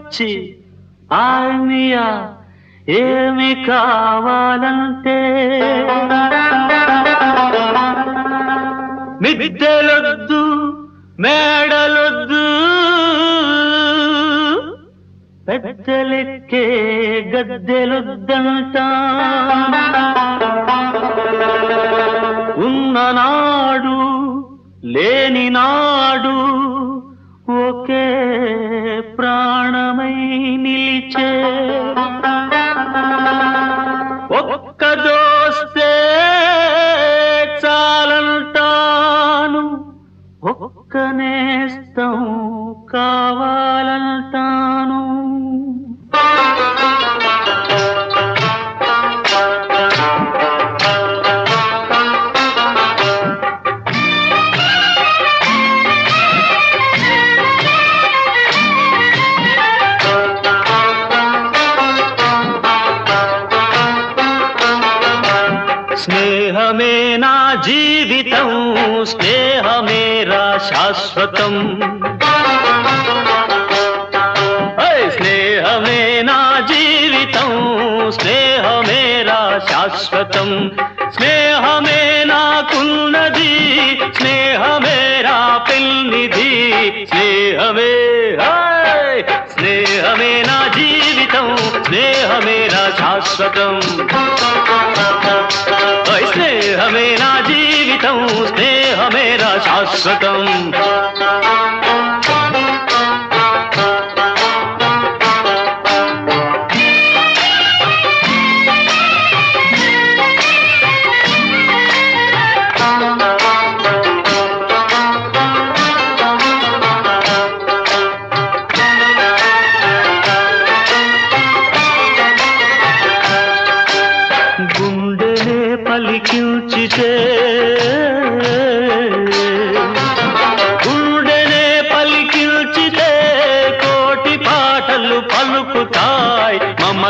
వచ్చి ఆర్మియా ఏమి కావాలంటే మిద్దెలొద్దు మేడలొద్దు పెద్దలెక్కే గద్దెలొద్దంట. ఉన్ననాడు లేని నాడు పిలిచే ఒక్క దోస్తే చాలంటాను. ఒక్క నేస్తం స్నేహమే నా జీవితం స్నేహమేరా శాశ్వతం ఓయ్ స్నేహమే నా జీవితం స్నేహమేరా శాశ్వతం స్నేహమే నాకున్నది స్నేహమేరా పెల్నిధి స్నేహమే ఓయ్ స్నేహమే నా జీవితం స్నేహమేరా శాశ్వతం शाश्वतम्। पल क्यों పలుకుతాయి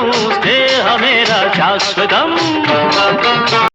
हूँ नमस्ते हमेरा शाश्वतम